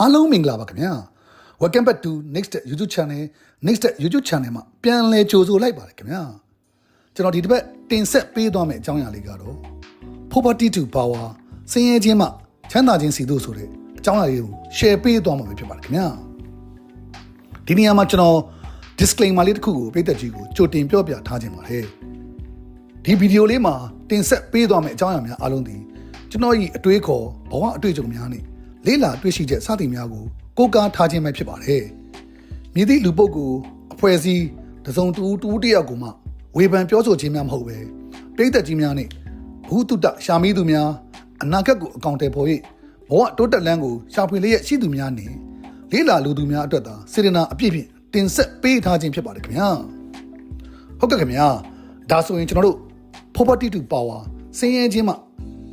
အားလုံးမင်္ဂလာပါခင်ဗျာ Welcome back to next YouTube channel next YouTube channel မှာပြန်လည်ကြိုဆိုလိုက်ပါတယ်ခင်ဗျာကျွန်တော်ဒီတစ်ပတ်တင်ဆက်ပေးသွားမယ့်အကြောင်းအရာလေးကတော့ poverty to power ဆင်းရဲခြင်းမှချမ်းသာခြင်းစီတို့ဆိုတဲ့အကြောင်းအရာလေးကို share ပေးသွားမှာပဲဖြစ်ပါတယ်ခင်ဗျာဒီနေရာမှာကျွန်တော် disclaimer လေးတစ်ခုကိုပြည်သက်ကြီးကိုကြိုတင်ပြောပြထားခြင်းပါတယ်ဒီဗီဒီယိုလေးမှာတင်ဆက်ပေးသွားမယ့်အကြောင်းအရာများအားလုံးဒီကျွန်တော်ဤအတွေးခေါ်ဘဝအတွေ့အကြုံများနဲ့ လေးလာတွေ့ရှိချက်စသည်များကိုကိုးကားထားခြင်းပဲဖြစ်ပါတယ်။မြည်သည့်လူပုဂ္ဂိုလ်အဖွဲ့အစည်းတစ်စုံတူတူတစ်ယောက်ကိုမှဝေဖန်ပြောဆိုခြင်းများမဟုတ်ပဲပြည်သက်ကြီးများနဲ့ဘုသူတ္တရှာမီးသူများအနာဂတ်ကိုအကောင့်တယ်ပေါ်၍ဘဝတိုးတက်လန်းကိုရှာဖွေလျက်ရှိသူများနဲ့လေးလာလူသူများအတွက်သာစေတနာအပြည့်ဖြင့်တင်ဆက်ပေးထားခြင်းဖြစ်ပါတယ်ခင်ဗျာ။ဟုတ်ကဲ့ခင်ဗျာဒါဆိုရင်ကျွန်တော်တို့ poverty to power ဆင်းရဲခြင်းမှ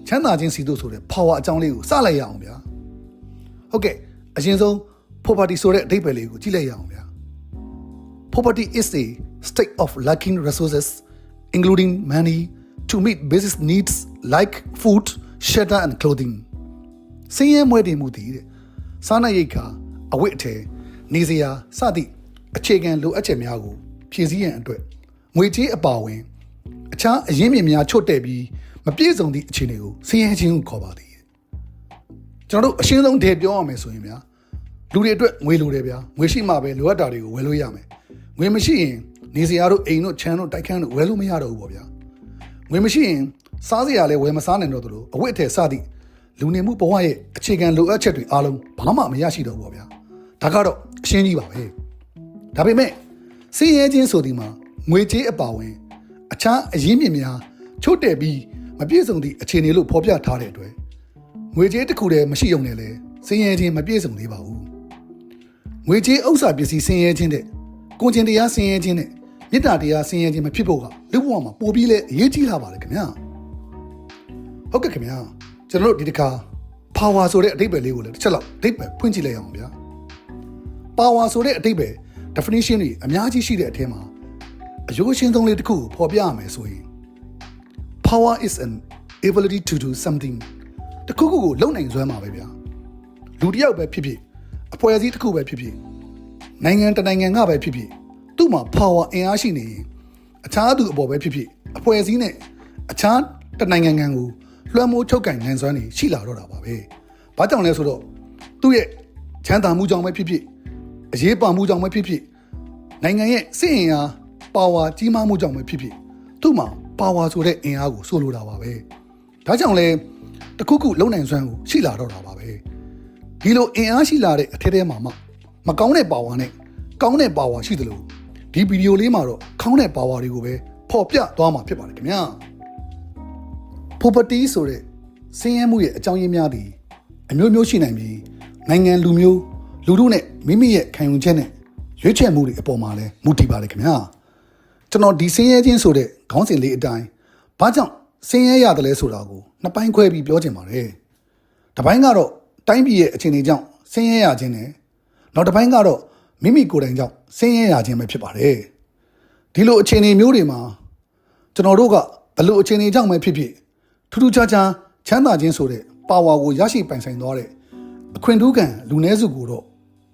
ချမ်းသာခြင်းစီတို့ဆိုတဲ့ power အကြောင်းလေးကိုစလိုက်ရအောင်ဗျာ ဟုတ်ကဲ့အရင်ဆုံး poverty ဆိုတဲ့အဓိပ္ပာယ်လေးကိုကြည့်လိုက်ရအောင်ဗျာ poverty is a state of lacking resources including money to meet basic needs like food shelter and clothing ဆင်းရဲမွဲတင်မှုတည်တဲ့စားနပ်ရိက္ခာအဝတ်အထည်နေစရာစသည့်အခြေခံလိုအပ်ချက်များကိုဖြည့်ဆည်းရန်အတွက်ငွေကြေးအပါအဝင် အခြားအရင်းမြစ်များချွတ်တဲ့ပြီးမပြည့်စုံသည့်အခြေအနေကိုဆင်းရဲခြင်းကိုခေါ်ပါသည် ကျွန်တော်တို့အရှင်းဆုံးတည်ပြောရမယ်ဆိုရင်ဗျာလူတွေအတွက်ငွေလိုတယ်ဗျာငွေရှိမှပဲလိုအပ်တာတွေကိုဝယ်လို့ရမယ်ငွေမရှိရင်နေစရာတို့အိမ်တို့ခြံတို့တိုက်ခန်းတို့ဝယ်လို့မရတော့ဘူးပေါ့ဗျာငွေမရှိရင်စားစရာလည်းဝယ်မစားနိုင်တော့သလိုအဝတ်အထည်စသည့်လူနေမှုဘဝရဲ့အခြေခံလိုအပ်ချက်တွေအားလုံးဘာမှမရရှိတော့ဘူးပေါ့ဗျာဒါကတော့အရှင်းကြီးပါပဲဒါပေမဲ့စည်ရဲခြင်းဆိုဒီမှာငွေကြေးအပါဝင်အခြားအရင်းမြစ်များချို့တဲ့ပြီးမပြည့်စုံသည့်အခြေအနေလို့ဖော်ပြထားတဲ့အတွက် ငွေကြေးတစ်ခုတည်းမရှိုံနဲ့လေစင်ရဲခြင်းမပြည့်စုံသေးပါဘူးငွေကြေးဥစ္စာပစ္စည်းစင်ရဲခြင်းတဲ့ကိုကျင်တရားစင်ရဲခြင်းတဲ့မေတ္တာတရားစင်ရဲခြင်းမဖြစ်ဖို့ကလူဘဝမှာပိုပြီးလဲအရေးကြီးလာပါတယ်ခင်ဗျာဟုတ်ကဲ့ခင်ဗျာကျွန်တော်တို့ဒီတစ်ခါ power ဆိုတဲ့အဓိပ္ပာယ်လေးကိုလည်းတစ်ချက်လောက်အဓိပ္ပာယ်ဖွင့်ကြည့်လိုက်အောင်ဗျာ power ဆိုတဲ့အဓိပ္ပာယ် definition တွေအများကြီးရှိတဲ့အထဲမှာအယိုးရှင်းဆုံးလေးတစ်ခုကိုဖော်ပြရမယ်ဆိုရင် power is an ability to do something တခုခုကိုလုပ်နိုင်စွမ်းမှာပဲဗျာလူတစ်ယောက်ပဲဖြစ်ဖြစ်အဖွဲ့အစည်းတစ်ခုပဲဖြစ်ဖြစ်နိုင်ငံတစ်နိုင်ငံကပဲဖြစ်ဖြစ်သူ့မှာ power အင်အားရှိနေရင်အခြားသူအပေါ်ပဲဖြစ်ဖြစ်အဖွဲ့အစည်းနဲ့အခြားတစ်နိုင်ငံငံကိုလွှမ်းမိုးချုပ်ကင်နိုင်စွမ်းနေရှိလာတော့တာပါပဲဘာကြောင့်လဲဆိုတော့သူ့ရဲ့ချမ်းသာမှုကြောင့်ပဲဖြစ်ဖြစ်အရေးပါမှုကြောင့်ပဲဖြစ်ဖြစ်နိုင်ငံရဲ့စစ်အင်အား power ကြီးမားမှုကြောင့်ပဲဖြစ်ဖြစ်သူ့မှာ power ဆိုတဲ့အင်အားကိုဆိုလိုတာပါပဲဒါကြောင့်လဲ တခုခုလုံနိုင်စွမ်းကိုရှိလာတော့တာပါပဲဒီလိုအင်အားရှိလာတဲ့အထက်ထဲမှာမှမကောင်းတဲ့ power နဲ့ကောင်းတဲ့ power ရှိသလိုဒီဗီဒီယိုလေးမှာတော့ကောင်းတဲ့ power တွေကိုပဲဖော်ပြသွားမှာဖြစ်ပါတယ်ခင်ဗျာ property ဆိုတဲ့စင်းရဲမှုရဲ့အကြောင်းရင်းများသည်အမျိုးမျိုးရှိနိုင်ပြီးနိုင်ငံလူမျိုးလူထုနဲ့မိမိရဲ့ခံယူချက်နဲ့ရွေးချယ်မှုတွေအပေါ်မှာလည်းမူတည်ပါတယ်ခင်ဗျာကျွန်တော်ဒီစင်းရဲခြင်းဆိုတဲ့ခေါင်းစဉ်လေးအတိုင်းဘာကြောင့် စင်းရဲရတယ်လဲဆိုတာကိုနှစ်ပိုင်းခွဲပြီးပြောချင်ပါတယ်တစ်ပိုင်းကတော့တိုင်းပြည်ရဲ့အခြေအနေကြောင့်စင်းရဲရခြင်းနဲ့နောက်တစ်ပိုင်းကတော့မိမိကိုယ်တိုင်ကြောင့်စင်းရဲရခြင်းပဲဖြစ်ပါတယ်ဒီလိုအခြေအနေမျိုးတွေမှာကျွန်တော်တို့ကဘယ်လိုအခြေအနေကြောင့်ပဲဖြစ်ဖြစ်ထူးထူးခြားခြားချမ်းသာခြင်းဆိုတဲ့ပါဝါကိုရရှိပိုင်ဆိုင်သွားတဲ့အခွင့်ထူးခံလူနည်းစုကိုတော့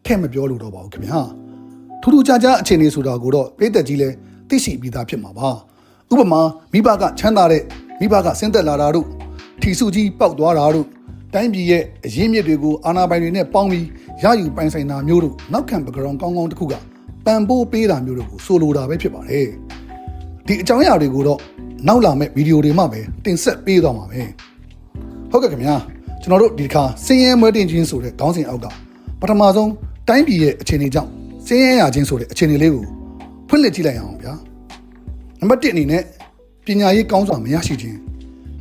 ထဲ့မပြောလို့တော့ပါဘူးခင်ဗျာထူးထူးခြားခြားအခြေအနေဆိုတာကိုတော့ပြည်သက်ကြီးလဲသိရှိပြီးသားဖြစ်မှာပါဥပမာမိဘကချမ်းသာတဲ့ မိဘကဆင်းသက်လာတာတို့ထီစုကြီးပောက်သွားတာတို့တိုင်းပြည်ရဲ့အရင်းမြစ်တွေကိုအာဏာပိုင်တွေနဲ့ပေါင်းပြီးရယူပိုင်ဆိုင်တာမျိုးတို့နောက်ခံ background ကောင်းကောင်းတစ်ခုကပံပိုးပေးတာမျိုးတို့ကိုဆိုလိုတာပဲဖြစ်ပါတယ်ဒီအကြောင်းအရာတွေကိုတော့နောက်လာမယ့်ဗီဒီယိုတွေမှာပဲတင်ဆက်ပေးသွားမှာပဲဟုတ်ကဲ့ခင်ဗျာကျွန်တော်တို့ဒီတစ်ခါစင်းရဲမွဲတင်ခြင်းဆိုတဲ့ခေါင်းစဉ်အောက်ကပထမဆုံးတိုင်းပြည်ရဲ့အခြေအနေကြောင့်စင်းရဲရခြင်းဆိုတဲ့အခြေအနေလေးကိုဖွင့်လှစ်ကြည့်လိုက်အောင်ဗျာနံပါတ်1အနေနဲ့ပ ညာရေးကောင်းစွာမရရှိခြင်း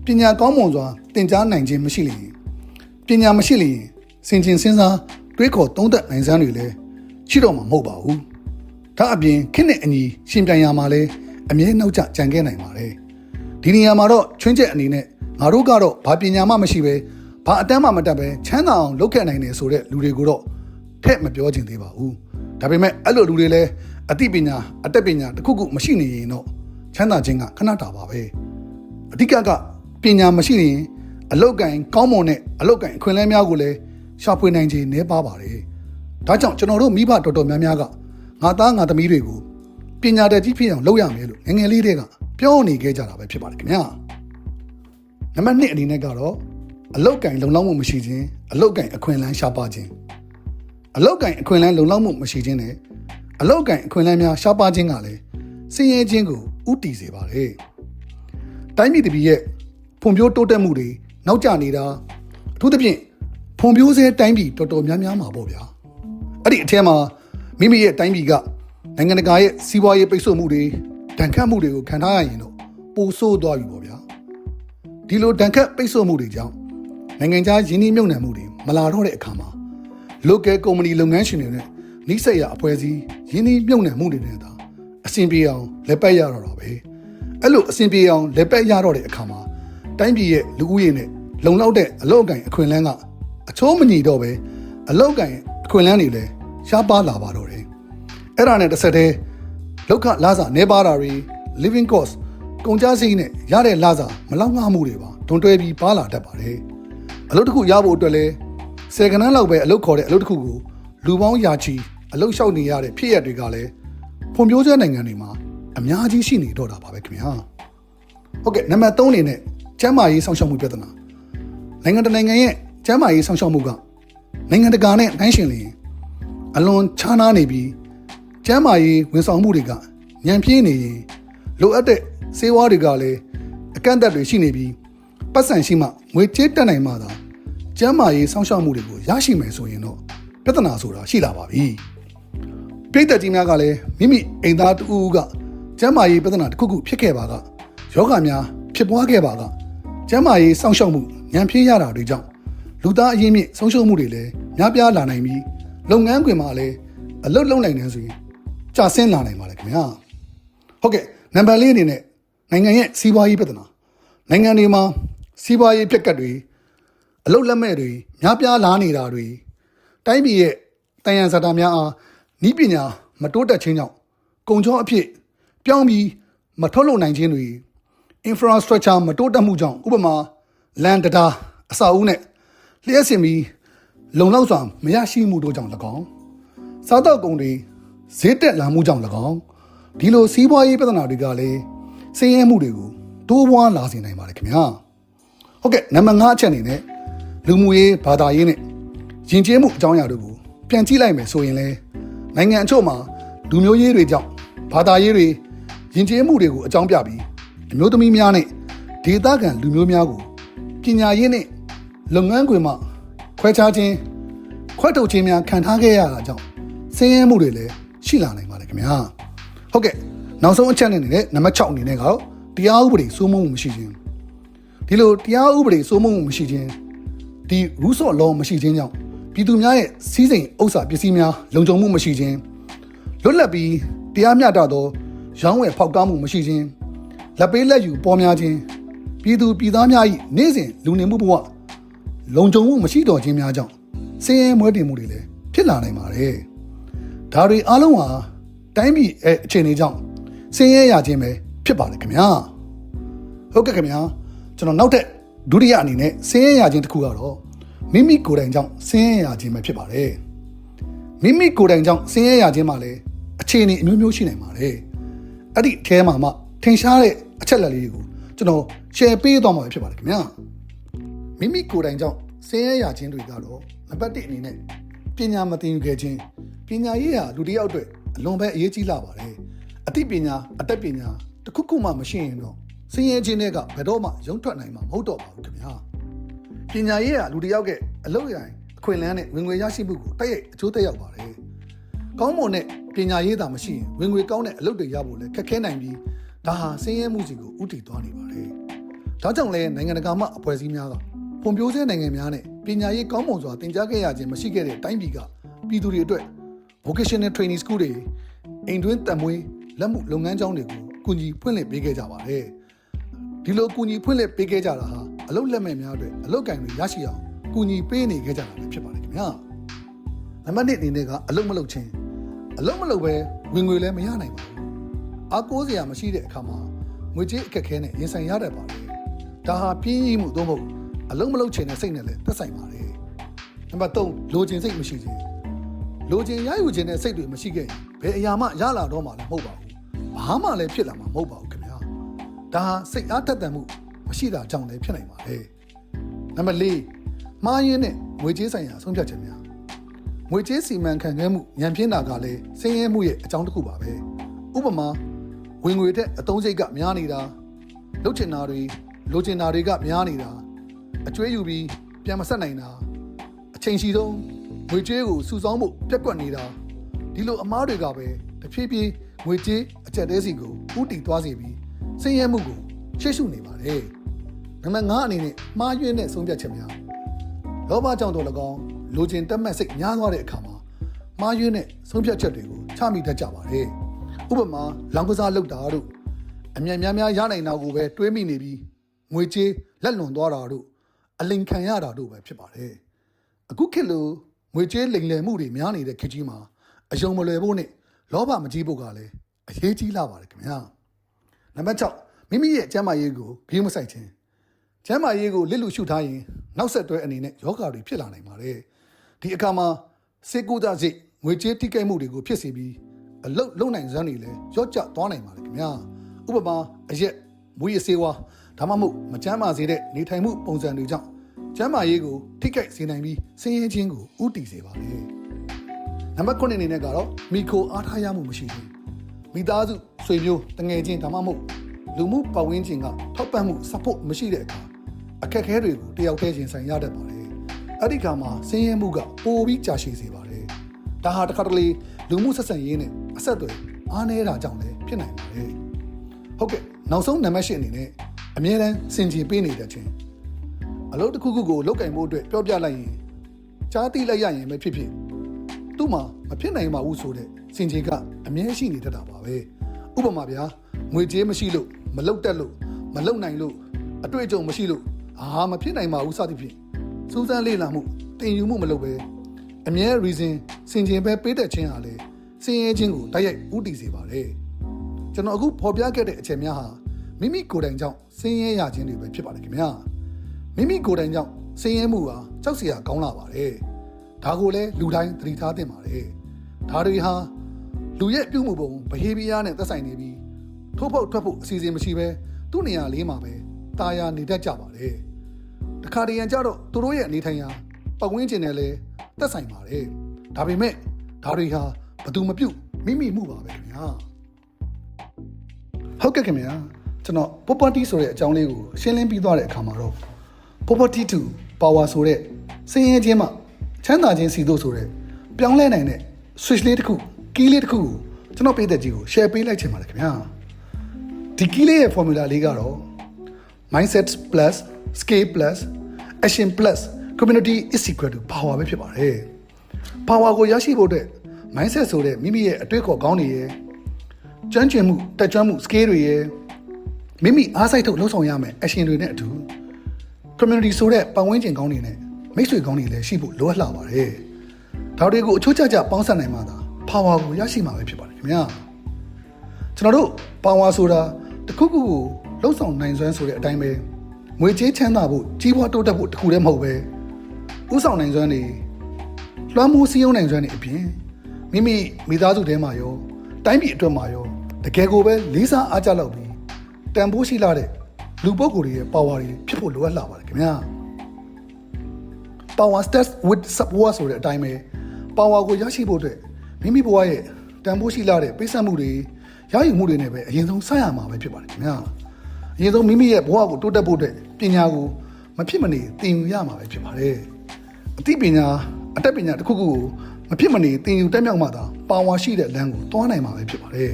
ပညာကောင်းမွန်စွာသင်ကြားနိုင်ခြင်းမရှိလျင်ပညာမရှိလျင်စင်ကျင်စဉ်းစားတွေးခေါ်သုံးသပ်နိုင်စမ်းတွေလည်းရှိတော့မှာမဟုတ်ပါဘူးဒါအပြင်ခင့်နဲ့အညီရှင်ပြန်ရမှာလည်းအမြဲနှောက်ကြကြံခဲ့နိုင်ပါတယ်ဒီနေရာမှာတော့ချွင်းချက်အနေနဲ့ငါတို့ကတော့ဘာပညာမှမရှိပဲဘာအတန်းမှမတတ်ပဲချမ်းသာအောင်လုပ်ခဲ့နိုင်တယ်ဆိုတဲ့လူတွေကိုတော့ထက်မပြောချင်သေးပါဘူးဒါပေမဲ့အဲ့လိုလူတွေလည်းအသိပညာအတတ်ပညာတစ်ခုခုမရှိနေရင်တော့ ချမ်းသာခြင်းကခဏတာပါပဲအဓိကကပညာမရှိရင်အလောက်ကင်ကောင်းမွန်တဲ့အလောက်ကင်အခွင့်အလမ်းများကိုလည်းရှာဖွေနိုင်ခြင်းနည်းပါးပါတယ်ဒါကြောင့်ကျွန်တော်တို့မိဘတော်တော်များများကငါသားငါသမီးတွေကိုပညာတတ်ကြီးဖြစ်အောင်လုပ်ရမယ်လို့ငယ်ငယ်လေးတည်းကပြောနေခဲ့ကြတာပဲဖြစ်ပါတယ်ခင်ဗျာနံပါတ်1အနေနဲ့ကတော့အလောက်ကင်လုံလောက်မှုမရှိခြင်းအလောက်ကင်အခွင့်အလမ်းရှားပါခြင်းအလောက်ကင်အခွင့်အလမ်းလုံလောက်မှုမရှိခြင်းနဲ့အလောက်ကင်အခွင့်အလမ်းများရှားပါခြင်းကလည်းစည်ရဲခြင်းကို ဥတီစေပါတယ်တိုင်းပြည်တစ်ပြည်ရဲ့ဖွံ့ဖြိုးတိုးတက်မှုတွေနောက်ကျနေတာအထူးသဖြင့်ဖွံ့ဖြိုးဆဲတိုင်းပြည်တော်တော်များများမှာပေါ့ဗျာအဲ့ဒီအထက်မှာမိမိရဲ့တိုင်းပြည်ကနိုင်ငံတကာရဲ့စီးပွားရေးပိတ်ဆို့မှုတွေဒဏ်ခတ်မှုတွေကိုခံထားရရင်တော့ပိုဆိုးသွားပြီပေါ့ဗျာဒီလိုဒဏ်ခတ်ပိတ်ဆို့မှုတွေကြောင့်နိုင်ငံခြားယင်းနှိမ့်မြုပ်နှံမှုတွေမလာတော့တဲ့အခါမှာ local company လုပ်ငန်းရှင်တွေနဲ့နှိစက်ရအဖွဲ့အစည်းယင်းနှိမ့်မြုပ်နှံမှုတွေနဲ့သာ အဆင်ပြေအောင်လက်ပတ်ရတော့တာပဲအဲ့လိုအဆင်ပြေအောင်လက်ပတ်ရတော့တဲ့အခါမှာတိုင်းပြည်ရဲ့လူဦးရေနဲ့လုံလောက်တဲ့အလောက်အကင်အခွင့်အလမ်းကအချိုးမညီတော့ပဲအလောက်အကင်အခွင့်အလမ်းတွေလည်းရှားပါလာပါတော့တယ်အဲ့ဒါနဲ့တစ်ဆက်တည်းလောက်ခလာစာနေပါတာတွေ living cost ကုန်ကျစရိတ်နဲ့ရတဲ့လာစာမလောက်ငှမှုတွေပါတွန်တွဲပြီးပါလာတတ်ပါတယ်အလုပ်တစ်ခုရဖို့အတွက်လဲဆယ်ကနန်းလောက်ပဲအလုပ်ခေါ်တဲ့အလုပ်တစ်ခုကိုလူပေါင်းရာချီအလုပ်လျှောက်နေရတဲ့ဖြစ်ရပ်တွေကလည်း ဖွံ့ဖြိုးဆဲနိုင်ငံတွေမှာအများကြီးရှိနေတော့တာပါပဲခင်ဗျာဟုတ်ကဲ့နံပါတ်3အနေနဲ့ကျန်းမာရေးစောင့်ရှောက်မှုပြဿနာနိုင်ငံတစ်နိုင်ငံရဲ့ကျန်းမာရေးစောင့်ရှောက်မှုကနိုင်ငံတကာနဲ့တိုင်းရှင်လျင်အလွန်ခြားနားနေပြီးကျန်းမာရေးဝန်ဆောင်မှုတွေကညံပြင်းနေရင်လိုအပ်တဲ့ဆေးဝါးတွေကလည်းအကန့်အသတ်တွေရှိနေပြီးပတ်စံရှိမှငွေကြေးတက်နိုင်မှသာကျန်းမာရေးစောင့်ရှောက်မှုတွေကိုရရှိမယ်ဆိုရင်တော့ပြဿနာဆိုတာရှိလာပါပြီ ပြည်သက်ကြီးများကလည်းမိမိအိမ်သားတူဦးကကျန်းမာရေးပြဿနာတစ်ခုခုဖြစ်ခဲ့ပါကယောဂများဖြစ်ပွားခဲ့ပါကကျန်းမာရေးစောင့်ရှောက်မှုညံပြင်းရတာတွေကြောင့်လူသားအရင်းမြစ်ဆုံးရှုံးမှုတွေလည်းများပြားလာနိုင်ပြီးလုပ်ငန်းခွင်မှာလည်းအလုပ်လုပ်နိုင်နေဆိုရင်ကျဆင်းလာနိုင်ပါလေခင်ဗျာဟုတ်ကဲ့နံပါတ်လေးအနေနဲ့နိုင်ငံရဲ့စီးပွားရေးပြဿနာနိုင်ငံတွေမှာစီးပွားရေးပြက်ကတ်တွေအလုပ်လက်မဲ့တွေများပြားလာနေတာတွေတိုင်းပြည်ရဲ့တန်ရန်စတာများအား ဤပညာမတိုးတက်ခြင်းကြောင့်ကုန်ချောအဖြစ်ပြောင်းပြီးမထုတ်လုပ်နိုင်ခြင်းတွေ infrastructure မတိုးတက်မှုကြောင့်ဥပမာလန်တတာအဆောက်အဦနဲ့လျှက်စင်ပြီးလုံလောက်စွာမရရှိမှုတို့ကြောင့်၎င်းစားတောက်ကုန်တွေဈေးတက်လာမှုကြောင့်၎င်းဒီလိုစီးပွားရေးပြဿနာတွေကလည်းဆင်းရဲမှုတွေကိုတိုးပွားလာစေနိုင်ပါတယ်ခင်ဗျာဟုတ်ကဲ့နံပါတ်5အချက်အနေနဲ့လူမှုရေးဘာသာရေးနဲ့ယဉ်ကျေးမှုအကြောင်းအရာတို့ကိုပြန်ကြည့်လိုက်မယ်ဆိုရင်လည်း နိုင်ငံအချို့မှာလူမျိုးရေးတွေကြောင့်ဘာသာရေးတွေယဉ်ကျေးမှုတွေကိုအကြောင်းပြပြီးအမျိုးသမီးများနဲ့ဒေသခံလူမျိုးများကိုပညာရေးနဲ့လုပ်ငန်းခွင်မှာခွဲခြားခြင်းခွဲထုတ်ခြင်းများခံထားခဲ့ရတာကြောင့်ဆင်းရဲမှုတွေလည်းရှိလာနိုင်ပါတယ်ခင်ဗျာဟုတ်ကဲ့နောက်ဆုံးအချက်နဲ့နံပါတ်6အနေနဲ့ကတော့တရားဥပဒေစိုးမိုးမှုမရှိခြင်းဒီလိုတရားဥပဒေစိုးမိုးမှုမရှိခြင်းဒီ rules of law မရှိခြင်းကြောင့် ပြည်သူများရဲ့စီးစိမ်ဥစ္စာပစ္စည်းများလုံခြုံမှုမရှိခြင်းလွတ်လပ်ပြီးတရားမျှတသောရောင်းဝယ်ဖောက်ကားမှုမရှိခြင်းလက်ပေးလက်ယူပေါ်များခြင်းပြည်သူပြည်သားများ၏နေ့စဉ်လူနေမှုဘဝလုံခြုံမှုမရှိတော့ခြင်းများကြောင့်ဆင်းရဲမွဲတေမှုတွေလည်းဖြစ်လာနိုင်ပါတယ်ဒါတွေအားလုံးဟာတိုင်းပြည်ရဲ့အခြေအနေကြောင့်ဆင်းရဲရခြင်းပဲဖြစ်ပါတယ်ခင်ဗျာဟုတ်ကဲ့ခင်ဗျာကျွန်တော်နောက်ထပ်ဒုတိယအနေနဲ့ဆင်းရဲရခြင်းတစ်ခုကတော့ မိမိကိုယ်တိုင်ကြောင့်ဆင်းရဲရခြင်းပဲဖြစ်ပါတယ်မိမိကိုယ်တိုင်ကြောင့်ဆင်းရဲရခြင်းမှာလည်းအခြေအနေအမျိုးမျိုးရှိနိုင်ပါတယ်အဲ့ဒီအထဲမှာမှထင်ရှားတဲ့အချက်လက်လေးတွေကိုကျွန်တော် share ပေးသွားမှာဖြစ်ပါတယ်ခင်ဗျာမိမိကိုယ်တိုင်ကြောင့်ဆင်းရဲရခြင်းတွေကတော့နံပါတ်1အနေနဲ့ပညာမသင်ယူခဲ့ခြင်းပညာရေးဟာလူတစ်ယောက်အတွက်အလွန်ပဲအရေးကြီးလာပါတယ်အသိပညာအတတ်ပညာတစ်ခုခုမှမရှိရင်တော့ဆင်းရဲခြင်းတွေကဘယ်တော့မှရုံထွက်နိုင်မှာမဟုတ်တော့ပါဘူးခင်ဗျာ ပညာရေးဟာလူတစ်ယောက်ရဲ့အလုပ်ရိုင်အခွင့်အလမ်းနဲ့ဝင်ငွေရရှိမှုကိုတိုက်ရိုက်အကျိုးသက်ရောက်ပါတယ်ကောင်းမွန်တဲ့ပညာရေးသာမရှိရင်ဝင်ငွေကောင်းတဲ့အလုပ်တွေရဖို့လည်းခက်ခဲနိုင်ပြီးဒါဟာဆင်းရဲမှုစီကိုဥတည်သွားနေပါတယ်ဒါကြောင့်လဲနိုင်ငံတကာမှအဖွဲ့အစည်းများကဖွံ့ဖြိုးဆဲနိုင်ငံများနဲ့ပညာရေးကောင်းမွန်စွာသင်ကြားခဲ့ရခြင်းမရှိခဲ့တဲ့တိုင်းပြည်ကပြည်သူတွေအတွက် vocational training school တွေအိမ်တွင်းတံမွေးလက်မှုလုပ်ငန်းကျောင်းတွေကိုကူညီဖွင့်လှစ်ပေးခဲ့ကြပါတယ်ဒီလိုကူညီဖွင့်လှစ်ပေးခဲ့ကြတာဟာ အလုပ်လက်မဲ့များအတွက်အလုပ်ကံတွေရရှိအောင်ကူညီပေးနေခဲ့ကြတာပဲဖြစ်ပါတယ်ခင်ဗျာနံပါတ်1အနေနဲ့ကအလုပ်မလုပ်ခြင်းအလုပ်မလုပ်ပဲဝင်ငွေလည်းမရနိုင်ပါဘူးအားကိုးစရာမရှိတဲ့အခါမှာငွေကြေးအခက်အခဲနဲ့ရင်ဆိုင်ရတတ်ပါတယ်ဒါဟာပြင်းရည်မှုသို့မဟုတ်အလုံးမလုံးချင်တဲ့စိတ်နဲ့လည်းသက်ဆိုင်ပါတယ်နံပါတ်3လိုချင်စိတ်မရှိခြင်းလိုချင်ရယူခြင်းတဲ့စိတ်တွေမရှိခဲ့ရင်ဘယ်အရာမှရလာတော့မှလည်းမဟုတ်ပါဘူးဘာမှလည်းဖြစ်လာမှာမဟုတ်ပါဘူးခင်ဗျာဒါဟာစိတ်အားတက်တန်မှု မရှိတာကြောင့်လည်းဖြစ်နိုင်ပါလေနံပါတ်4မှားယွင်းတဲ့ငွေကြေးဆိုင်ရာဆုံးဖြတ်ချက်များငွေကြေးစီမံခန့်ခွဲမှုညံပြင်းတာကလည်းဆင်းရဲမှုရဲ့အကြောင်းတစ်ခုပါပဲဥပမာဝင်ငွေတဲ့အတုံးစိတ်ကများနေတာလုတ်ချင်တာတွေလိုချင်တာတွေကများနေတာအကျွေးယူပြီးပြန်မဆက်နိုင်တာအချိန်ရှိဆုံးငွေကြေးကိုစုဆောင်းဖို့ပြက်ကွက်နေတာဒီလိုအမားတွေကပဲတဖြည်းဖြည်းငွေကြေးအကျက်တဲစီကိုဥတီသွားစေပြီးဆင်းရဲမှုကိုရှေ့ရှုနေပါတယ် နံပါတ်5အနေနဲ့မှားယွင်းတဲ့ဆုံးဖြတ်ချက်များလောဘကြောင့်တော့၎င်းလိုချင်တက်မှတ်စိတ်များသွားတဲ့အခါမှာမှားယွင်းတဲ့ဆုံးဖြတ်ချက်တွေကိုချမိတတ်ကြပါတယ်ဥပမာလောင်ကစားလုပ်တာတို့အမြန်များများရနိုင်တာကိုပဲတွေးမိနေပြီးငွေကြေးလက်လွန်သွားတာတို့အလိန်ခံရတာတို့ပဲဖြစ်ပါတယ်အခုခေတ်လိုငွေကြေးလိမ်လည်မှုတွေများနေတဲ့ခေတ်ကြီးမှာအယုံမလွယ်ဖို့နဲ့လောဘမကြီးဖို့ကလည်းအရေးကြီးလာပါတယ်ခင်ဗျာနံပါတ်6မိမိရဲ့ကျန်းမာရေးကိုဂရုမစိုက်ခြင်း ကျန်းမာရေးကိုလစ်လူရှုထားရင်နောက်ဆက်တွဲအနေနဲ့ယောဂါတွေဖြစ်လာနိုင်ပါတယ်ဒီအခါမှာစေကူတာစိတ်ငွေကြေးထိခိုက်မှုတွေကိုဖြစ်စေပြီးအလုတ်လုံနိုင်စွမ်းတွေလည်းရော့ကျသွားနိုင်ပါတယ်ခင်ဗျာဥပမာအရက်မွေးရစေးဝါဒါမှမဟုတ်မကျန်းမာစေတဲ့နေထိုင်မှုပုံစံတွေကြောင့်ကျန်းမာရေးကိုထိခိုက်စေနိုင်ပြီးဆင်းရဲခြင်းကိုဥတီစေပါတယ်နံပါတ်9အနေနဲ့ကတော့မိခိုအားထားရမှုမရှိဘူးမိသားစုဆွေမျိုးတငယ်ချင်းဒါမှမဟုတ်လူမှုပတ်ဝန်းကျင်ကထောက်ပံ့မှု support မရှိတဲ့အခါ အခက်အခဲတွေကိုတယောက်တည်းရင်ဆိုင်ရတတ်ပါတယ်အဲ့ဒီခါမှာဆင်းရဲမှုကပိုပြီးကြာရှည်စေပါတယ်ဒါဟာတစ်ခါတလေလူမှုဆက်ဆံရေးနဲ့အဆက်အသွယ်အားနည်းတာကြောင့်လည်းဖြစ်နိုင်ပါတယ်ဟုတ်ကဲ့နောက်ဆုံးနံပါတ်၈အနေနဲ့အမြဲတမ်းစင်ကြင်ပေးနေတတ်ခြင်းအလုပ်တစ်ခုခုကိုလုပ်ကင်ဖို့အတွက်ပြောပြလိုက်ရင်ကြားသိလိုက်ရရင်ပဲဖြစ်ဖြစ်သူ့မှာမဖြစ်နိုင်ပါဘူးဆိုတဲ့စင်ကြင်ကအမြဲရှိနေတတ်တာပါပဲဥပမာဗျာငွေကြေးမရှိလို့မလုတ်တက်လို့မလုတ်နိုင်လို့အတွေ့အကြုံမရှိလို့ အာမဖြစ်နိုင်ပါဘူးစသဖြင့်စူးစမ်းလေ့လာမှုတင်ယူမှုမလုပ်ပဲအမြဲ reason စင်ကြင်ပဲပေးတတ်ခြင်းဟာလေစင်ရဲခြင်းကိုတိုက်ရိုက်ဥတီစေပါတယ်ကျွန်တော်အခုဖော်ပြခဲ့တဲ့အချက်များဟာမိမိကိုယ်တိုင်ကြောင့်စင်ရဲရခြင်းတွေပဲဖြစ်ပါတယ်ခင်ဗျာမိမိကိုယ်တိုင်ကြောင့်စင်ရဲမှုဟာကြောက်စရာကောင်းလာပါတယ်ဒါကိုလည်းလူတိုင်းသတိထားသင့်ပါတယ်ဒါတွေဟာလူရဲ့ပြုမှုပုံ behavior နဲ့သက်ဆိုင်နေပြီးထိုးဖို့ထွက်ဖို့အစီအစဉ်မရှိပဲသူ့နေရာလေးမှာပဲตายာနေတတ်ကြပါတယ် တခါတရံကြတော့သူတို့ရဲ့အနေထိုင်ရာပတ်ဝန်းကျင်နဲ့လည်းသက်ဆိုင်ပါတယ်ဒါပေမဲ့ဒါတွေဟာဘယ်သူမပြုတ်မိမိမှုပါပဲခင်ဗျာဟုတ်ကဲ့ခင်ဗျာကျွန်တော် property ဆိုတဲ့အကြောင်းလေးကိုရှင်းလင်းပြီးသွားတဲ့အခါမှာတော့ property to power ဆိုတဲ့စင်ရင်ချင်းမှချမ်းသာခြင်းစီတို့ဆိုတဲ့ပြောင်းလဲနိုင်တဲ့ switch လေးတစ်ခု key လေးတစ်ခုကိုကျွန်တော်ပေးတဲ့ကြီးကို share ပေးလိုက်ချင်ပါတယ်ခင်ဗျာဒီ key လေးရဲ့ formula လေးကတော့ mindset plus scale plus action plus community is equal to power ပဲဖြစ်ပါတယ် power ကိုရရှိဖို့အတွက် mindset ဆိုတဲ့မိမိရဲ့အတွေ့အခေါ်ကောင်းတွေရဲ့ကျွမ်းကျင်မှုတက်ကြွမှု scale တွေရဲ့မိမိအားစိုက်ထုတ်လှုပ်ဆောင်ရမယ် action တွေနဲ့အတူ community ဆိုတဲ့ပတ်ဝန်းကျင်ကောင်းတွေနဲ့မိတ်ဆွေကောင်းတွေလည်းရှိဖို့လိုအပ်လာပါတယ်ဒါတွေကိုအချိုးကျကျပေါင်းစပ်နိုင်မှသာ power ကိုရရှိမှာပဲဖြစ်ပါတယ်ခင်ဗျာကျွန်တော်တို့ power ဆိုတာတစ်ခုခုကိုလှုပ်ဆောင်နိုင်စွမ်းဆိုတဲ့အတိုင်းပဲ ငွေကြေးချမ်းသာဖို့ကြီးပွားတိုးတက်ဖို့တခုတည်းမဟုတ်ပဲဥဆောင်နိုင်စွမ်းတွေလွှမ်းမိုးစည်းရုံးနိုင်စွမ်းတွေအပြင်မိမိမိသားစုထဲမှာရောတိုင်းပြည်အတွက်မှာရောတကယ်ကိုပဲလေးစားအားကြလောက်ပြီးတန်ဖိုးရှိလာတဲ့လူပုဂ္ဂိုလ်တွေရဲ့ power တွေဖြစ်ဖို့လိုအပ်လာပါတယ်ခင်ဗျာ power starts with support ဆိုတဲ့အတိုင်းပဲ power ကိုရရှိဖို့အတွက်မိမိဘဝရဲ့တန်ဖိုးရှိလာတဲ့ပိတ်ဆက်မှုတွေရယူမှုတွေနဲ့ပဲအရင်ဆုံးစရမှာပဲဖြစ်ပါတယ်ခင်ဗျာအရင်ဆုံးမိမိရဲ့ဘဝကိုတိုးတက်ဖို့အတွက် ပညာကိုမဖြစ်မနေသင်ယူရမှာပဲဖြစ်ပါတယ်အသိပညာအတတ်ပညာတစ်ခုခုကိုမဖြစ်မနေသင်ယူတက်မြောက်မှသာပါဝါရှိတဲ့လမ်းကိုသွားနိုင်မှာပဲဖြစ်ပါတယ်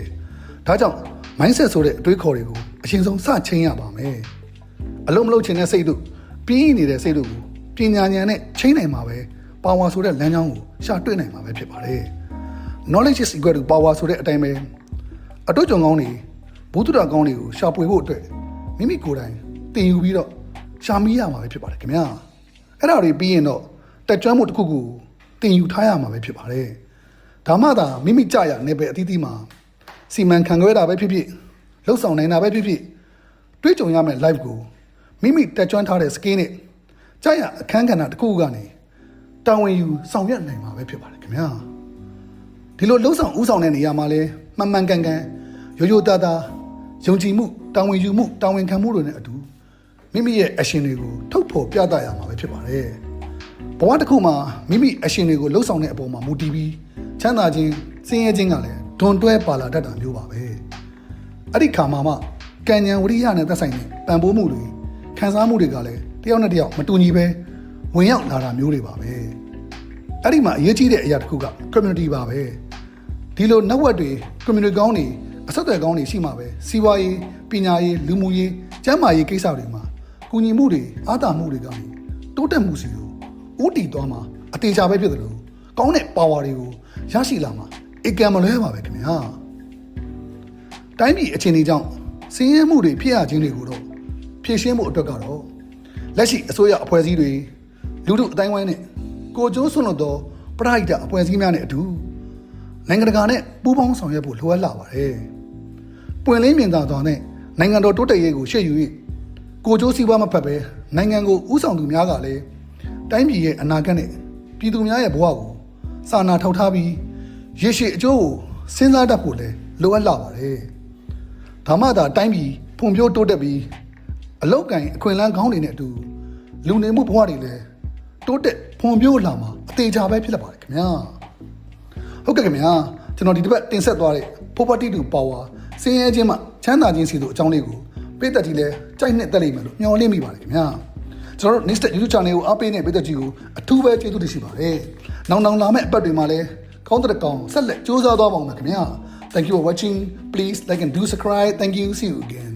ဒါကြောင့် mindset ဆိုတဲ့အတွေးခေါ်တွေကိုအရင်ဆုံးစချင်းရပါမယ်အလုံးမလုံးချင်တဲ့စိတ်တို့ပြင်းနေတဲ့စိတ်တို့ကိုပညာဉာဏ်နဲ့ချိန်နိုင်မှာပဲပါဝါဆိုတဲ့လမ်းကြောင်းကိုရှာတွေ့နိုင်မှာပဲဖြစ်ပါတယ် knowledge is equal to power ဆိုတဲ့အတိုင်းပဲအတွေ့အကြုံကောင်းတွေဘုသူတကောင်းတွေကိုရှာဖွေဖို့အတွက်မိမိကိုယ်တိုင် သင်ယူပြီးတော့ရှာမိရမှာပဲဖြစ်ပါတယ်ခင်ဗျာအဲ့ဒါတွေပြီးရင်တော့တက်ကြွမှုတစ်ခုခုသင်ယူထားရမှာပဲဖြစ်ပါတယ်ဒါမှသာမိမိကြရနေပဲအသီးသီးမှာစီမံခန့်ခွဲတာပဲဖြစ်ဖြစ်လှုပ်ဆောင်နိုင်တာပဲဖြစ်ဖြစ်တွေးကြုံရမယ့် live ကိုမိမိတက်ကြွထားတဲ့ skill နဲ့ကြရအခန်းကဏ္ဍတစ်ခုကနေတာဝန်ယူဆောင်ရွက်နိုင်မှာပဲဖြစ်ပါတယ်ခင်ဗျာဒီလိုလှုပ်ဆောင်ဥဆောင်တဲ့နေရာမှာလဲမှန်မှန်ကန်ကန်ရိုးရိုးသားသားယုံကြည်မှုတာဝန်ယူမှုတာဝန်ခံမှုတွေနဲ့အတူ မိမိရဲ့အရှင်တွေကိုထုတ်ဖော်ပြသရမှာပဲဖြစ်ပါတယ်ဘဝတစ်ခုမှာမိမိအရှင်တွေကိုလှုပ်ဆောင်တဲ့အပေါ်မှာမူတည်ပြီးချမ်းသာခြင်းစင်ရဲခြင်းကလည်းဒွန်တွဲပါလာတတ်တာမျိုးပါပဲအဲ့ဒီခါမှာမှကံဉဏ်ဝရိယနဲ့သက်ဆိုင်တဲ့ပံ့ပိုးမှုတွေခံစားမှုတွေကလည်းတယောက်နဲ့တယောက်မတူညီပဲဝင်ရောက်လာတာမျိုးတွေပါပဲအဲ့ဒီမှာအရေးကြီးတဲ့အရာတစ်ခုက community ပါပဲဒီလို network တွေ community ကောင်းတွေအဆက်အသွယ်ကောင်းတွေရှိမှာပဲစီးပွားရေးပညာရေးလူမှုရေးကျန်းမာရေးကိစ္စတွေမှာ ကူညီမှုတွေအားသာမှုတွေကနေတိုးတက်မှုစီကိုဥတည်သွားမှာအသေးချာပဲဖြစ်တယ်လို့ကောင်းတဲ့ power တွေကိုရရှိလာမှာအကံမလွဲပါပဲခင်ဗျာတိုင်းပြည်အခြေအနေကြောင့်စည်ရဲမှုတွေဖြစ်ရခြင်းတွေကိုတော့ဖြည့်ရှင်းဖို့အတွက်ကတော့လက်ရှိအစိုးရအဖွဲ့အစည်းတွေလူထုအတိုင်းဝိုင်းနဲ့ကိုကျိုးဆွလွတ်သောပရိဒတ်အဖွဲ့အစည်းများနဲ့အတူနိုင်ငံတကာနဲ့ပူးပေါင်းဆောင်ရွက်ဖို့လိုအပ်လာပါတယ်။ပွင့်လင်းမြင်သာစွာနဲ့နိုင်ငံတော်တိုးတက်ရေးကိုရှေ့ယူ၍ ကိုကျိုးစည်းဝါးမဖက်ပဲနိုင်ငံကိုဥဆောင်သူများကလည်းတိုင်းပြည်ရဲ့အနာဂတ်နဲ့ပြည်သူများရဲ့ဘဝကိုစာနာထောက်ထားပြီးရေရှည်အကျိုးကိုစဉ်းစားတတ်ဖို့လည်းလိုအပ်လာပါတယ်။ဒါမှသာတိုင်းပြည်ဖွံ့ဖြိုးတိုးတက်ပြီးအလောက်ကင်အခွင့်အလမ်းကောင်းတွေနဲ့အတူလူနေမှုဘဝတွေလည်းတိုးတက်ဖွံ့ဖြိုးလာမှာအသေးချာပဲဖြစ်လာပါတယ်ခင်ဗျာဟုတ်ကဲ့ခင်ဗျာကျွန်တော်ဒီတစ်ပတ်တင်ဆက်သွားတဲ့ poverty to power စင်ရဲခြင်းမှချမ်းသာခြင်းစီတို့အကြောင်းလေးကို ပိတ်သက်ကြီးလဲကြိုက်နှစ်တက်လိမ့်မယ်လို့မျှော်လင့်မိပါတယ်ခင်ဗျာကျွန်တော်တို့ next YouTube channel ကိုအားပေးနေပိတ်သက်ကြီးကိုအထူးပဲကျေးဇူးတင်ရှိပါတယ်နောက်နောက်လာမယ့်အပတ်တွေမှာလည်းကောင်းတဲ့ကောင်ဆက်လက်စူးစမ်းသွားပါဦးမယ်ခင်ဗျာ Thank you for watching. Please like and do subscribe. Thank you. See you again.